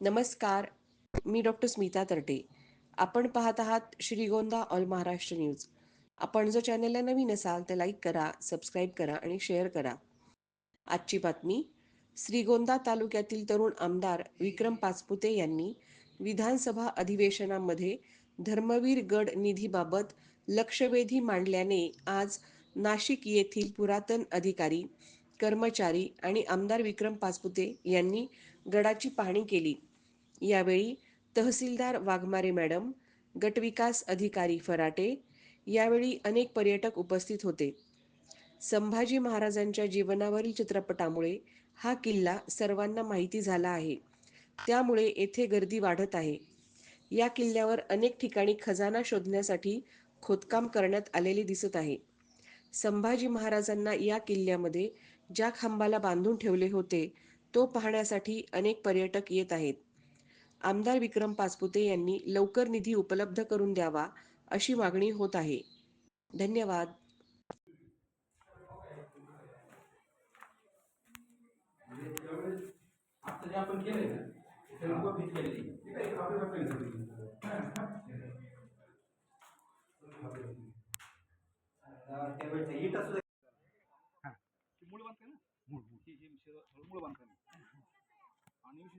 नमस्कार मी डॉक्टर स्मिता तरटे. आपण पाहत आहात श्रीगोंदा ऑल महाराष्ट्र न्यूज. आपण जर चॅनलला नवीन असाल तर लाईक करा सबस्क्राईब करा आणि शेअर करा. आजची बातमी श्रीगोंदा तालुक्यातील तरुण आमदार विक्रम पाचपुते यांनी विधानसभा अधिवेशनामध्ये धर्मवीर गड निधीबाबत लक्षवेधी मांडल्याने आज नाशिक येथील पुरातन अधिकारी कर्मचारी आणि आमदार विक्रम पाचपुते यांनी गडाची पाहणी केली. यावेळी तहसीलदार वाघमारे मॅडम गटविकास अधिकारी फराटे यावेळी अनेक पर्यटक उपस्थित होते. संभाजी महाराजांच्या जीवनावरील चित्रपटामुळे हा किल्ला सर्वांना माहिती झाला आहे. त्यामुळे येथे गर्दी वाढत आहे. या किल्ल्यावर अनेक ठिकाणी खजाना शोधण्यासाठी खोदकाम करण्यात आलेले दिसत आहे. संभाजी महाराजांना या किल्ल्यामध्ये ज्या खांबाला बांधून ठेवले होते तो पाहण्यासाठी अनेक पर्यटक येत आहेत. आमदार विक्रम पाचपुते यांनी लवकर निधी उपलब्ध करून द्यावा अशी मागणी होत आहे. धन्यवाद. ना? मूळ बांधकाय आणि